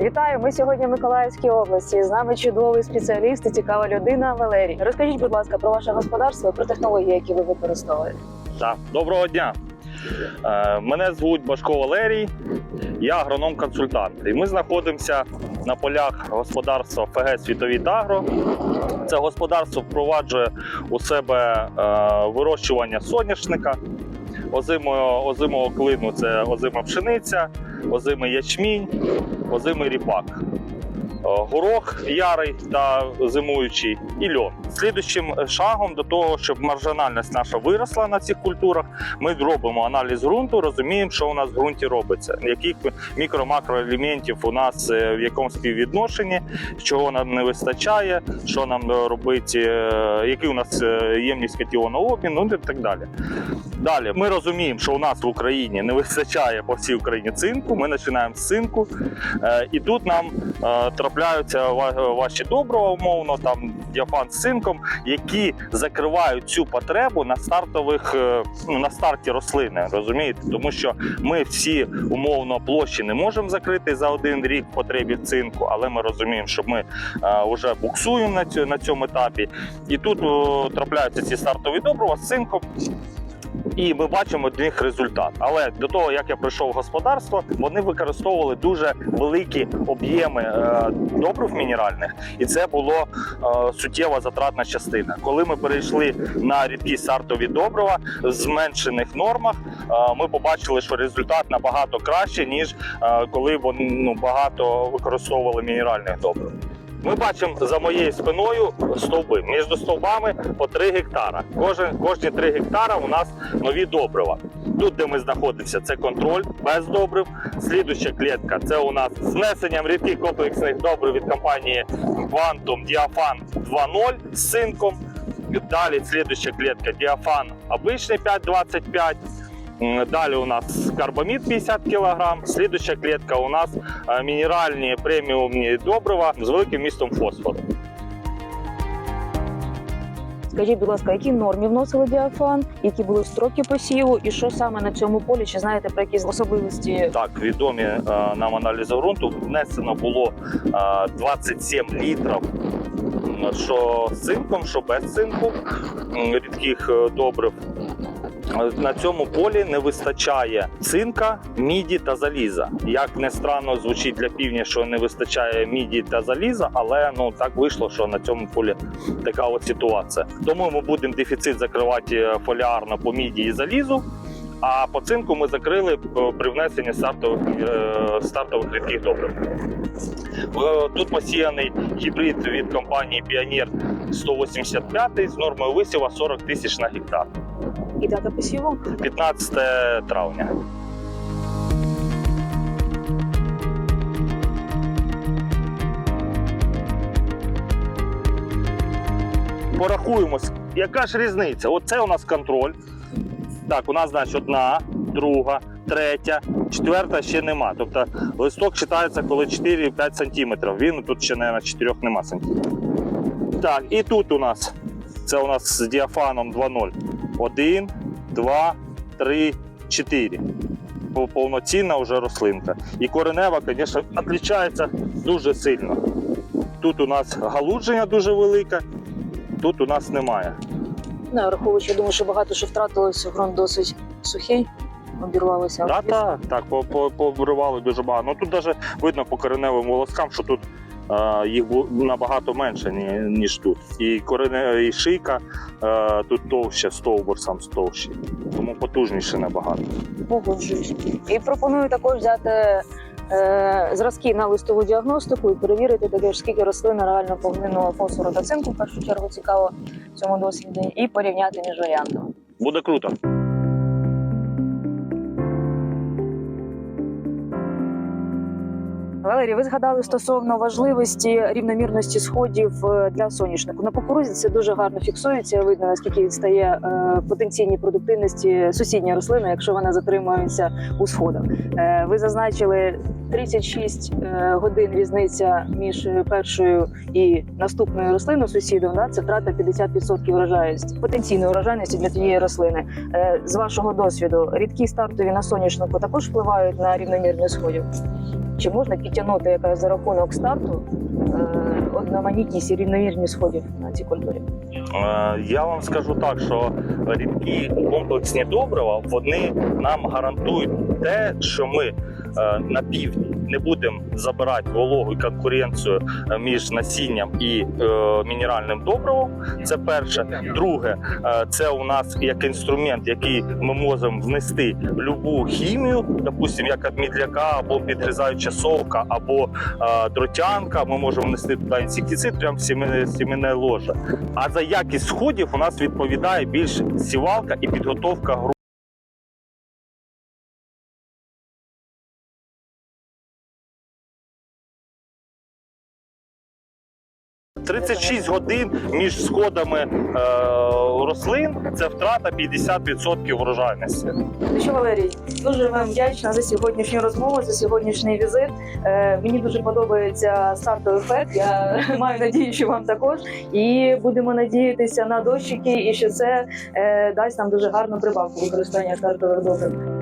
Вітаю! Ми сьогодні в Миколаївській області. З нами чудовий спеціаліст і цікава людина Валерій. Розкажіть, будь ласка, про ваше господарство, про технології, які ви використовуєте. Так, доброго дня. Е, Мене звуть Башко Валерій, я агроном-консультант. І ми знаходимося на полях господарства ФГ Світові Тагро. Це господарство впроваджує у себе е, вирощування соняшника, озимого, озимого клину це озима пшениця, озимий ячмінь, озимий ріпак. Е, Горох ярий та зимуючий і льон. Слідуючим шагом до того, щоб маржинальність наша виросла на цих культурах, ми робимо аналіз ґрунту, розуміємо, що у нас в ґрунті робиться, яких мікро-макроелементів у нас е, в якому співвідношенні, чого нам не вистачає, що нам робити, е, який у нас ємність катіону обміну ну і так далі. Далі ми розуміємо, що у нас в Україні не вистачає по всій Україні цинку. Ми починаємо з цинку, і тут нам е, трапляються ва- ваші добрива, умовно, там діафан з цинком, які закривають цю потребу на стартових е, ну, на старті рослини. Розумієте, тому що ми всі умовно площі не можемо закрити за один рік в потребі цинку, але ми розуміємо, що ми вже буксуємо на цьому етапі. І тут трапляються ці стартові добрива з цинком. І ми бачимо від них результат. Але до того як я прийшов в господарство, вони використовували дуже великі об'єми е, добрив мінеральних, і це було е, суттєва затратна частина. Коли ми перейшли на рідкі стартові добрива в зменшених нормах, е, ми побачили, що результат набагато краще ніж е, коли вони ну, багато використовували мінеральних добрив. Ми бачимо за моєю спиною стовби. Між стовбами по 3 гектара. Кожен, кожні 3 гектара у нас нові добрива. Тут, де ми знаходимося, це контроль без добрив. Слідуща клітка це у нас з внесенням рідких комплексних добрив від компанії Quantum Diafan 2.0 з цинком. Далі слідуща клітка Diafan обичний 5,25. Далі у нас карбамід 50 кг. Слідуща клітка у нас е, мінеральні преміумні добрива з великим містом фосфору. Скажіть, будь ласка, які нормі вносили діафан, які були строки посіву, і що саме на цьому полі? Чи знаєте про якісь особливості? Так, відомі е, нам аналізи ґрунту. Внесено було е, 27 літрів. Що з цинком, що без цинку рідких е, добрив. Е, На цьому полі не вистачає цинка, міді та заліза. Як не странно звучить для півдня, що не вистачає міді та заліза, але ну так вийшло, що на цьому полі така от ситуація. Тому ми будемо дефіцит закривати е, фоліарно по міді і залізу. А по цинку ми закрили е, при внесенні стартових, стартових рідких добрив. Тут посіяний гібрид від компанії Піонер 185 з нормою висіва 40 тисяч на гектар. І дата посіву? 15 травня. Порахуємо, яка ж різниця? Оце у нас контроль. Так, у нас значить одна, друга, третя, четверта ще нема. Тобто листок читається коли 4-5 см. Він тут ще, мабуть, 4 нема сантиметрів. Так, і тут у нас це у нас з діафаном 2.0. Один, два, три, чотири. Повноцінна вже рослинка. І коренева, звісно, відрізняється дуже сильно. Тут у нас галудження дуже велике, тут у нас немає. Не враховуючи, я думаю, що багато що втратилося, ґрунт досить сухий, обірвалося. Так, так, так, по- по- пообривали дуже багато. Ну тут навіть видно по кореневим волоскам, що тут їх бу- набагато менше, ніж тут. І коренева, і шийка тут товще, стовбур сам товщий. Тому потужніше набагато. Погоджуюсь. І пропоную також взяти е, зразки на листову діагностику і перевірити таке скільки рослина реально поглинула фосфору та цинку, в першу чергу цікаво в цьому досліді, і порівняти між варіантами. Буде круто. Валерій, ви згадали стосовно важливості рівномірності сходів е, для соняшнику. На кукурузі це дуже гарно фіксується. Видно наскільки відстає е, потенційній продуктивності сусідня рослина, якщо вона затримується у сходах. Е, ви зазначили 36 е, годин різниця між першою і наступною рослиною сусідом. Да? Це втрата 50% врожайності, потенційної врожайності для тієї рослини. З вашого досвіду, рідкі стартові на соняшнику також впливають на рівномірність сходів. Чи можна підтягнути якраз за рахунок старту е, одноманітність і рівномірні сходів на цій культурі? Е, Я вам скажу так, що рідкі комплексні добрива вони нам гарантують те, що ми е, на півдні не будемо забирати вологу і конкуренцію е, між насінням і е, мінеральним добривом. Це перше. Друге, е, це у нас як інструмент, який ми можемо внести любу хімію, допустимо, як мідляка або підрізаюча совка, або дротянка. Ми можемо внести туди інсектицид, прям сімейне, сімейне ложе. А за якість сходів у нас відповідає більш сівалка і підготовка гру. «36 годин між сходами е, рослин це втрата 50% врожайності. Що, Валерій, дуже вам вдячна за сьогоднішню розмову, за сьогоднішній візит. Е, мені дуже подобається стартовий ефект. Я маю надію, що вам також. І будемо надіятися на дощики, і що це е, дасть нам дуже гарну прибавку використання стартових добрив.